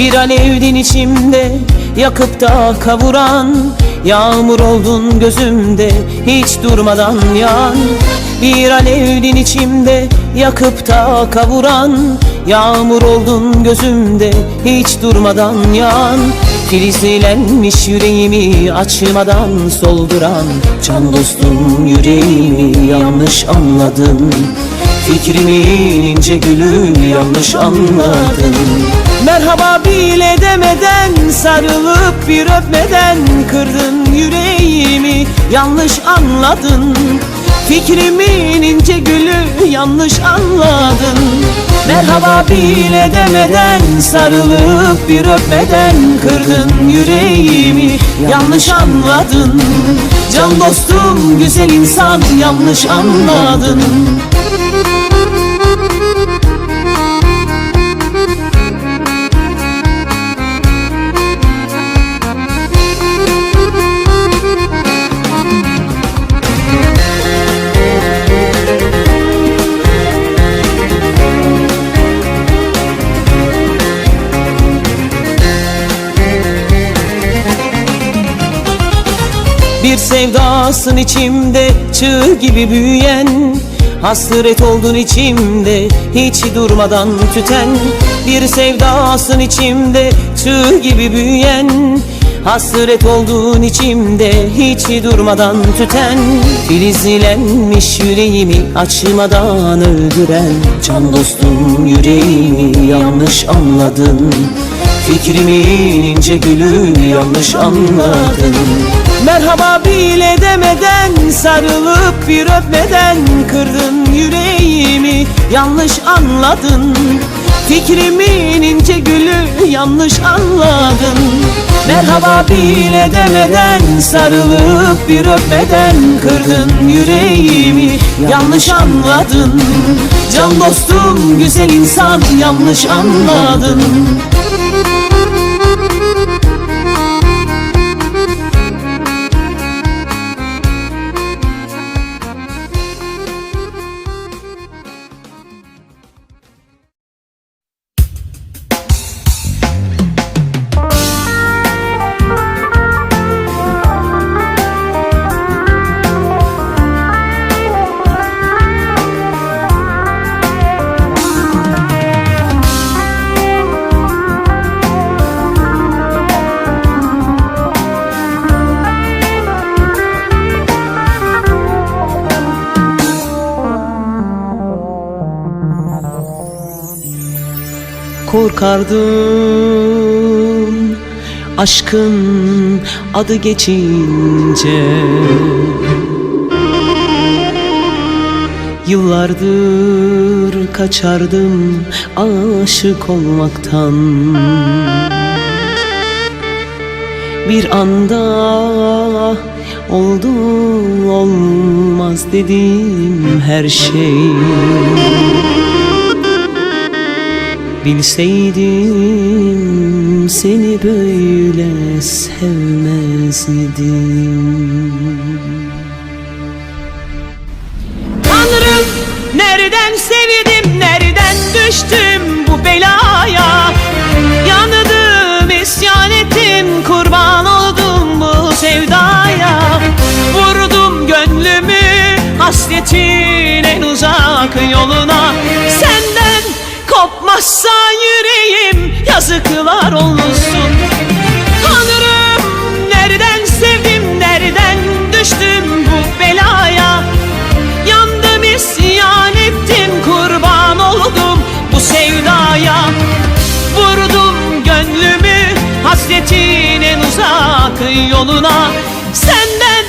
Bir alevdin içimde yakıp da kavuran. Yağmur oldun gözümde hiç durmadan yan. Bir alevdin içimde yakıp da kavuran. Yağmur oldun gözümde hiç durmadan yan. Filizlenmiş yüreğimi açmadan solduran. Can dostum yüreğimi yanlış anladın. Fikrimin ince gülü yanlış anladın Merhaba bile demeden sarılıp bir öpmeden Kırdın yüreğimi yanlış anladın. Fikrimin ince gülü yanlış anladın. Merhaba bile demeden sarılıp bir öpmeden Kırdın yüreğimi yanlış anladın. Can dostum güzel insan yanlış anladın Bir sevdasın içimde çığ gibi büyüyen Hasret oldun içimde hiç durmadan tüten. Bir sevdasın içimde çığ gibi büyüyen Hasret oldun içimde hiç durmadan tüten. Filizlenmiş yüreğimi açmadan öldüren Can dostum yüreğimi yanlış anladın Fikrimin ince gülü yanlış anladın. Merhaba bile demeden sarılıp bir öpmeden Kırdın yüreğimi yanlış anladın. Fikrimin ince gülü yanlış anladın. Merhaba bile demeden sarılıp bir öpmeden Kırdın yüreğimi yanlış anladın. Can dostum güzel insan yanlış anladın Korkardım. Aşkın adı geçince Yıllardır kaçardım aşık olmaktan. Bir anda oldu olmaz dedim her şey Bilseydim seni böyle sevmezdim. Tanrım nereden sevdim nereden düştüm bu belaya? Yandım isyan ettim kurban oldum bu sevdaya. Vurdum gönlümü hasretin en uzak yoluna kopmazsa yüreğim yazıklar olsun. Tanrım nereden sevdim nereden düştüm bu belaya. Yandım isyan ettim kurban oldum bu sevdaya. Vurdum gönlümü hasretin en uzak yoluna. Senden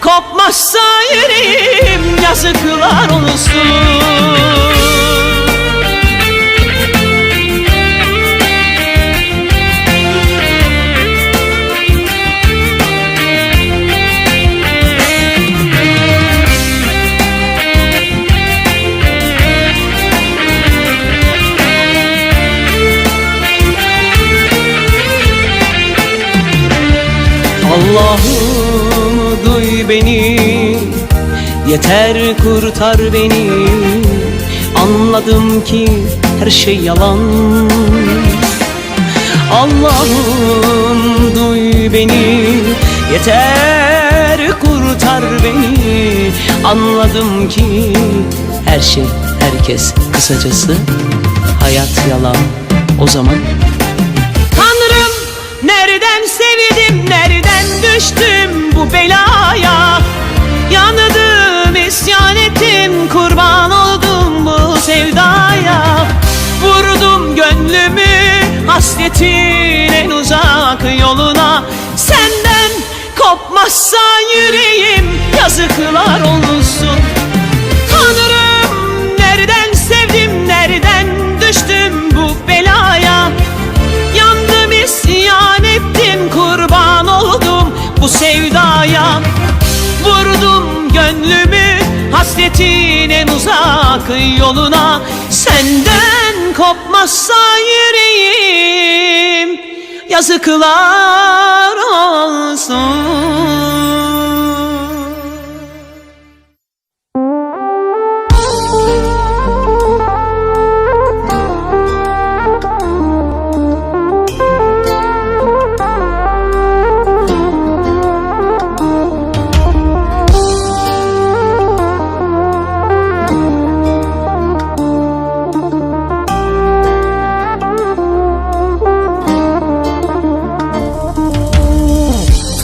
kopmazsa yüreğim yazıklar olsun beni. Yeter kurtar beni. Anladım ki her şey yalan. Allah'ım duy beni. Yeter kurtar beni. Anladım ki her şey herkes kısacası. Hayat yalan. O zaman Tanrım nereden sevdim nereden düştüm bu belaya. Yandım isyan ettim kurban oldum bu sevdaya. Vurdum gönlümü hasretin en uzak yoluna. Senden kopmazsa yüreğim yazıklar olsun. Tanrım nereden sevdim nereden düştüm bu belaya. Yandım isyan ettim kurban oldum bu sevdaya Vurdum gönlümü hasretin en uzak yoluna. Senden kopmazsa yüreğim yazıklar olsun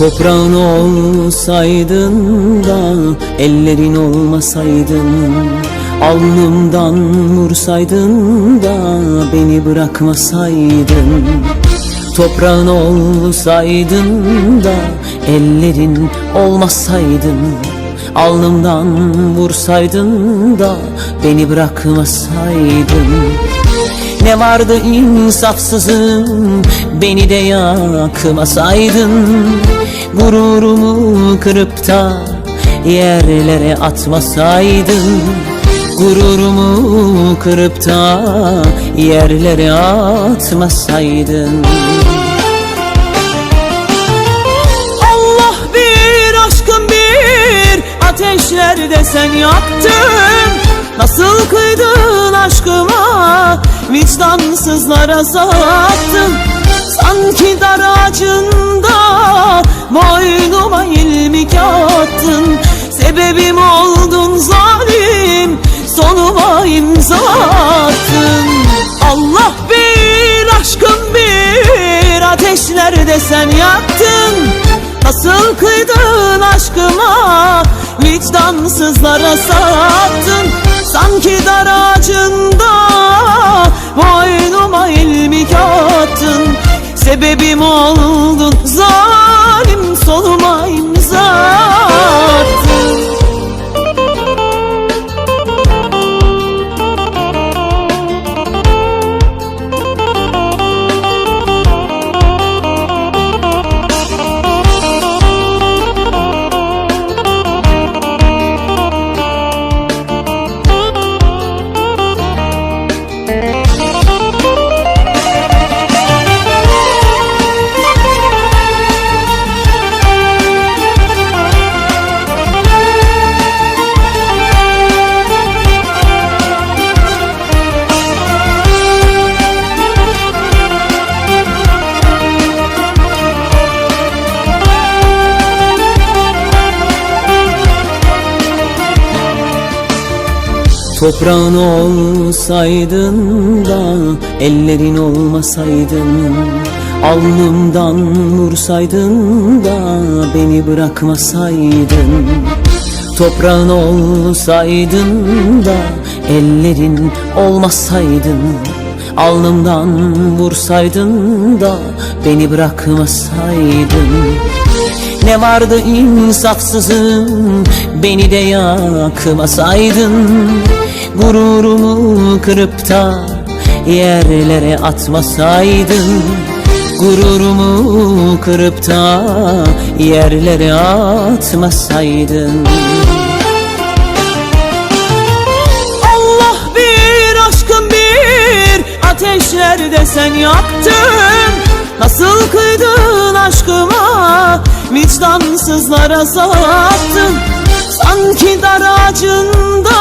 Toprağın olsaydın da ellerin olmasaydın. Alnımdan vursaydın da beni bırakmasaydın. Toprağın olsaydın da ellerin olmasaydın. Alnımdan vursaydın da beni bırakmasaydın ne vardı insafsızım Beni de yakmasaydın. Gururumu kırıp da Yerlere atmasaydın. Gururumu kırıp da Yerlere atmasaydın. Allah bir aşkın bir Ateşlerde sen yaktın. Nasıl kıydın aşkıma Vicdansızlara sattın Sanki dar ağacında Boynuma ilmik attın Sebebim oldun zalim Sonuma imza attın. Allah bir aşkın bir Ateşlerde sen yaktın. Nasıl kıydın aşkıma Vicdansızlara sattın Sanki dar ağacında Boynuma ilmik attın Sebebim oldun Zalim soluma imza Toprağın olsaydın da ellerin olmasaydın. Alnımdan vursaydın da beni bırakmasaydın. Toprağın olsaydın da ellerin olmasaydın. Alnımdan vursaydın da beni bırakmasaydın ne vardı insafsızım Beni de yakmasaydın. Gururumu kırıp da Yerlere atmasaydın. Gururumu kırıp da Yerlere atmasaydın. Allah bir aşkın bir Ateşlerde sen yaktın. Nasıl kıydın Vicdansızlara sattın Sanki dar ağacında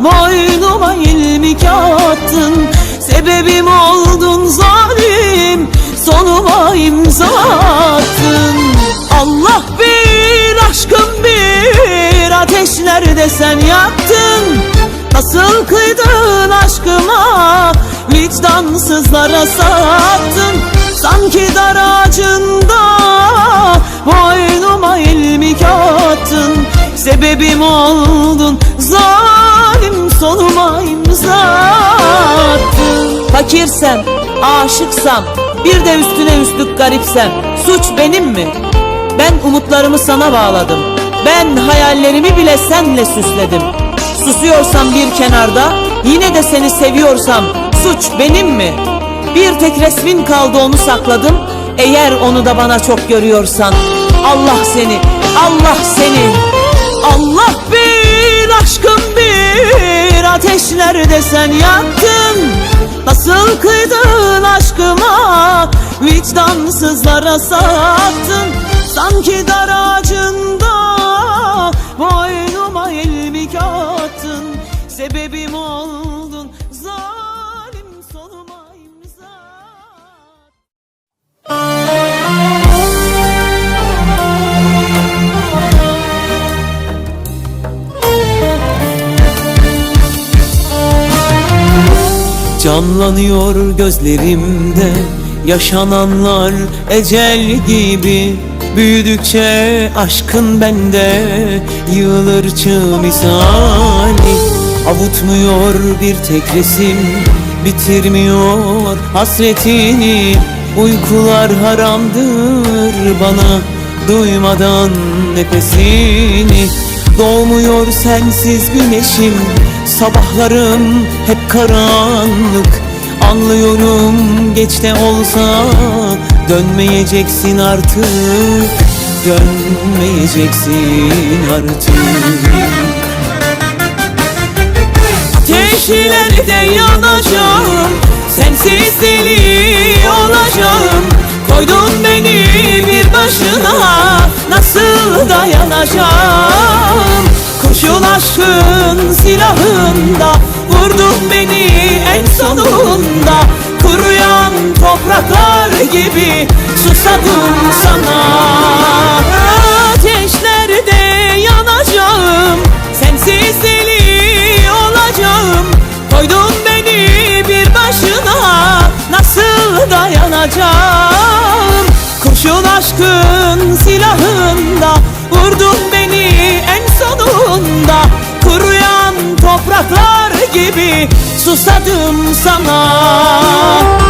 Boynuma ilmik attın Sebebim oldun zalim sonuma imza attın. Allah bir aşkım bir ateşlerde sen yaktın. Nasıl kıydın aşkıma vicdansızlara sattın Sanki dar Sebebim oldun. Zalim sonuma imza attın. Fakirsem, aşıksam, bir de üstüne üstlük garipsem Suç benim mi? Ben umutlarımı sana bağladım. Ben hayallerimi bile senle süsledim. Susuyorsam bir kenarda Yine de seni seviyorsam Suç benim mi? Bir tek resmin kaldı onu sakladım. Eğer onu da bana çok görüyorsan Allah seni, Allah seni Allah bir aşkım bir ateşlerde sen yaktın. Nasıl kıydın aşkıma vicdansızlara sattın. Sanki dar Canlanıyor gözlerimde Yaşananlar ecel gibi. Büyüdükçe aşkın bende Yığılır çığ misali. Avutmuyor bir tek resim Bitirmiyor hasretini. Uykular haramdır bana Duymadan nefesini. Doğmuyor sensiz güneşim Sabahlarım hep karanlık. Anlıyorum geç de olsa Dönmeyeceksin artık. Dönmeyeceksin artık. Ateşlerde yanacağım Sensiz deli olacağım. Koydun beni bir başına Nasıl dayanacağım aşkın silahında Vurdun beni en sonunda. Kuruyan topraklar gibi Susadım sana. Ateşlerde yanacağım Sensiz deli olacağım. Koydun beni bir başına Nasıl dayanacağım? Kurşun aşkın silahında Vurdun beni gibi susadım sana.